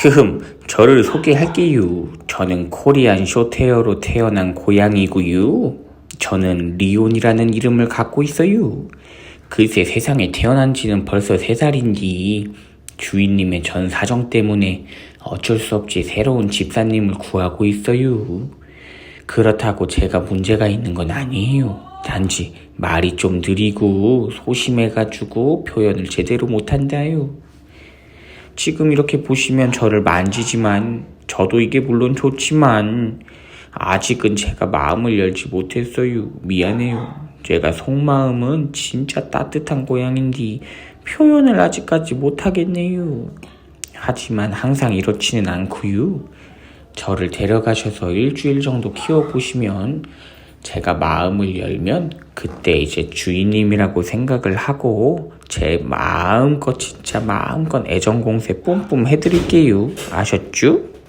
흐흠, 저를 소개할게요. 저는 코리안 쇼테어로 태어난 고양이고요. 저는 리온이라는 이름을 갖고 있어요. 글쎄 세상에 태어난 지는 벌써 세살인디 주인님의 전 사정 때문에 어쩔 수 없이 새로운 집사님을 구하고 있어요. 그렇다고 제가 문제가 있는 건 아니에요. 단지 말이 좀 느리고 소심해가지고 표현을 제대로 못한다요. 지금 이렇게 보시면 저를 만지지만 저도 이게 물론 좋지만 아직은 제가 마음을 열지 못했어요. 미안해요. 제가 속마음은 진짜 따뜻한 고양인데 표현을 아직까지 못하겠네요. 하지만 항상 이렇지는 않고요. 저를 데려가셔서 일주일 정도 키워보시면 제가 마음을 열면 그때 이제 주인님이라고 생각을 하고 제 마음껏 진짜 마음껏 애정 공세 뿜뿜 해드릴게요. 아셨죠?